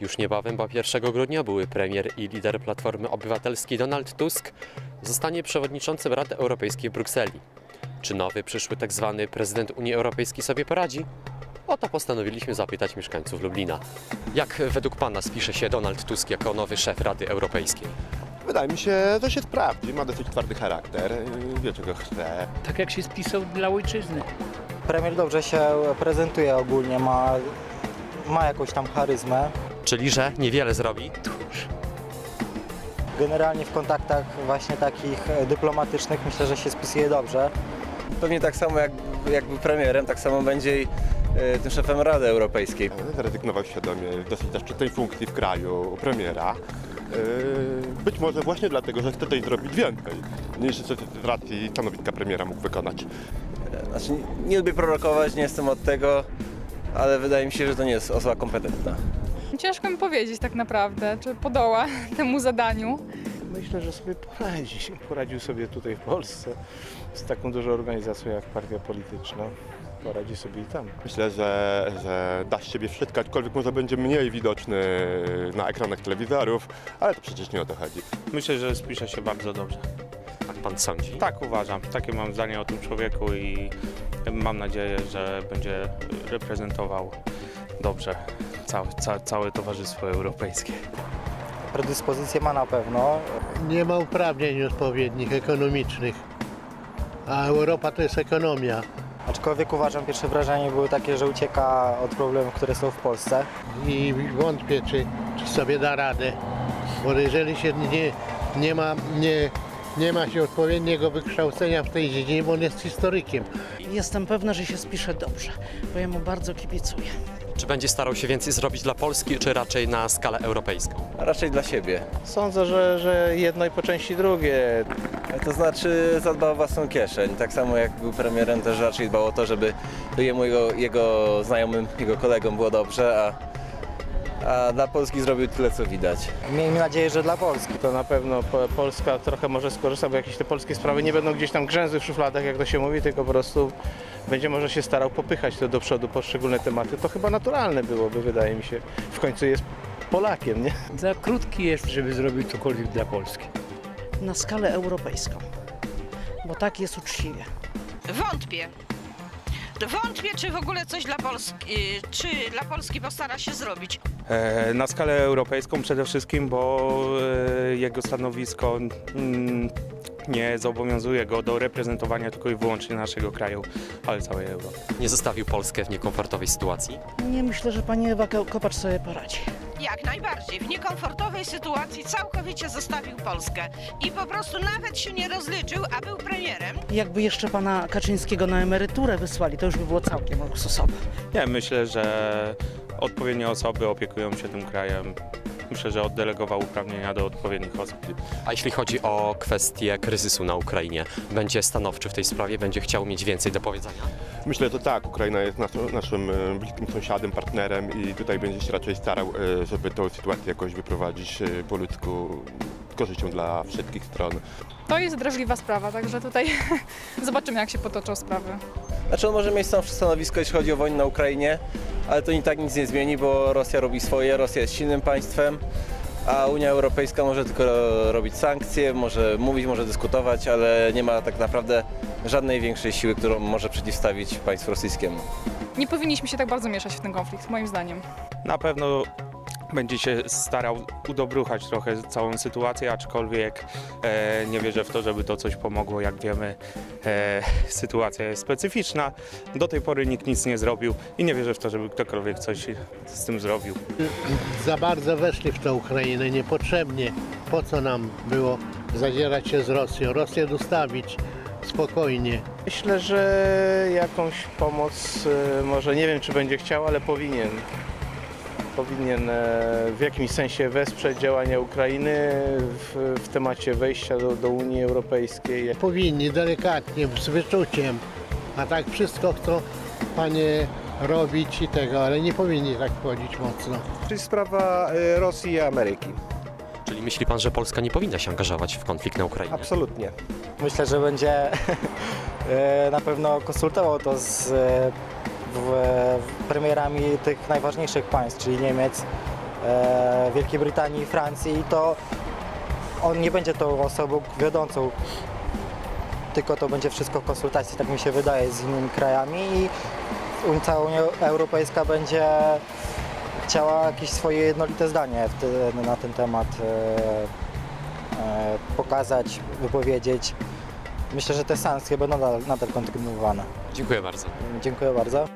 Już niebawem, bo 1 grudnia, były premier i lider Platformy Obywatelskiej Donald Tusk zostanie przewodniczącym Rady Europejskiej w Brukseli. Czy nowy przyszły tak zwany prezydent Unii Europejskiej sobie poradzi? O to postanowiliśmy zapytać mieszkańców Lublina. Jak według Pana spisze się Donald Tusk jako nowy szef Rady Europejskiej? Wydaje mi się, że się sprawdzi. Ma dosyć twardy charakter, wie czego chce. tak jak się spisał dla ojczyzny. Premier dobrze się prezentuje ogólnie, ma, ma jakąś tam charyzmę. Czyli, że niewiele zrobi? Generalnie w kontaktach właśnie takich e, dyplomatycznych myślę, że się spisuje dobrze. Pewnie tak samo jak, jak był premierem, tak samo będzie i e, tym szefem Rady Europejskiej. Zrezygnował świadomie z dosyć zaszczytnej funkcji w kraju premiera. Yy, Być może właśnie dlatego, że chce tutaj zrobić więcej, niż z racji stanowiska premiera mógł wykonać. Znaczy, nie, nie lubię prorokować, nie jestem od tego, ale wydaje mi się, że to nie jest osoba kompetentna. Ciężko mi powiedzieć tak naprawdę, czy podoła temu zadaniu. Myślę, że sobie poradzi. Poradził sobie tutaj w Polsce z taką dużą organizacją jak partia polityczna. Poradzi sobie i tam. Myślę, że, że da z siebie wszystko, aczkolwiek może będzie mniej widoczny na ekranach telewizorów, ale to przecież nie o to chodzi. Myślę, że spisze się bardzo dobrze. Tak Pan sądzi? Tak uważam. Takie mam zdanie o tym człowieku i mam nadzieję, że będzie reprezentował dobrze całe, ca, całe Towarzystwo Europejskie. Predyspozycje ma na pewno. nie ma uprawnień odpowiednich ekonomicznych. A Europa to jest ekonomia. Aczkolwiek uważam, pierwsze wrażenie były takie, że ucieka od problemów, które są w Polsce. I wątpię, czy, czy sobie da radę. Bo jeżeli się nie, nie, ma, nie, nie ma się odpowiedniego wykształcenia w tej dziedzinie, bo on jest historykiem. Jestem pewna, że się spisze dobrze, bo ja mu bardzo kibicuję. Czy będzie starał się więcej zrobić dla Polski, czy raczej na skalę europejską? A raczej dla siebie. Sądzę, że, że jedno i po części drugie. To znaczy zadbał o własną kieszeń. Tak samo jak był premierem, też raczej dbał o to, żeby jemu, jego, jego znajomym, jego kolegom było dobrze, a, a dla Polski zrobił tyle, co widać. Miejmy nadzieję, że dla Polski. To na pewno po- Polska trochę może skorzysta, bo jakieś te polskie sprawy nie będą gdzieś tam grzęzły w szufladach, jak to się mówi, tylko po prostu będzie może się starał popychać to do przodu poszczególne tematy. To chyba naturalne byłoby, wydaje mi się. W końcu jest Polakiem, nie? Za krótki jest, żeby zrobić cokolwiek dla Polski. Na skalę europejską, bo tak jest uczciwie. Wątpię. Wątpię, czy w ogóle coś dla Polski, czy dla Polski postara się zrobić. E, na skalę europejską przede wszystkim, bo e, jego stanowisko mm, nie zobowiązuje go do reprezentowania tylko i wyłącznie naszego kraju, ale całej Europy. Nie zostawił Polskę w niekomfortowej sytuacji? Nie myślę, że pani Ewa Ko- Kopacz sobie poradzi. Jak najbardziej. W niekomfortowej sytuacji całkowicie zostawił Polskę i po prostu nawet się nie rozliczył, a był premierem. Jakby jeszcze pana Kaczyńskiego na emeryturę wysłali, to już by było całkiem luksusowe. Nie, myślę, że odpowiednie osoby opiekują się tym krajem. Myślę, że oddelegował uprawnienia do odpowiednich osób. A jeśli chodzi o kwestię kryzysu na Ukrainie, będzie stanowczy w tej sprawie, będzie chciał mieć więcej do powiedzenia? Myślę, że tak, Ukraina jest nas- naszym e, bliskim sąsiadem, partnerem i tutaj będzie się raczej starał, e, żeby tą sytuację jakoś wyprowadzić e, po ludzku z korzyścią dla wszystkich stron. To jest drażliwa sprawa, także tutaj zobaczymy, jak się potoczą sprawy. Znaczy on może mieć stanowcze stanowisko, jeśli chodzi o wojnę na Ukrainie, ale to i tak nic nie zmieni, bo Rosja robi swoje, Rosja jest silnym państwem, a Unia Europejska może tylko robić sankcje, może mówić, może dyskutować, ale nie ma tak naprawdę żadnej większej siły, którą może przeciwstawić państwu rosyjskiemu. Nie powinniśmy się tak bardzo mieszać w ten konflikt, moim zdaniem. Na pewno będzie się starał udobruchać trochę całą sytuację, aczkolwiek e, nie wierzę w to, żeby to coś pomogło. Jak wiemy, e, sytuacja jest specyficzna. Do tej pory nikt nic nie zrobił i nie wierzę w to, żeby ktokolwiek coś z tym zrobił. Za bardzo weszli w tę Ukrainę niepotrzebnie. Po co nam było zadzierać się z Rosją? Rosję dostawić spokojnie. Myślę, że jakąś pomoc, e, może nie wiem czy będzie chciał, ale powinien. Powinien e, w jakimś sensie wesprzeć działania Ukrainy w, w temacie wejścia do, do Unii Europejskiej. Powinni delikatnie, z wyczuciem. A tak wszystko chcą panie robić i tego, ale nie powinni tak wchodzić mocno. To jest sprawa e, Rosji i Ameryki. Czyli myśli pan, że Polska nie powinna się angażować w konflikt na Ukrainie? Absolutnie. Myślę, że będzie e, na pewno konsultował to z premierami tych najważniejszych państw, czyli Niemiec, e, Wielkiej Brytanii i Francji, to on nie będzie tą osobą wiodącą, tylko to będzie wszystko w konsultacji, tak mi się wydaje, z innymi krajami i cała Unia Europejska będzie chciała jakieś swoje jednolite zdanie na ten temat e, e, pokazać, wypowiedzieć. Myślę, że te sankcje będą nadal, nadal kontynuowane. Dziękuję bardzo. Dziękuję bardzo.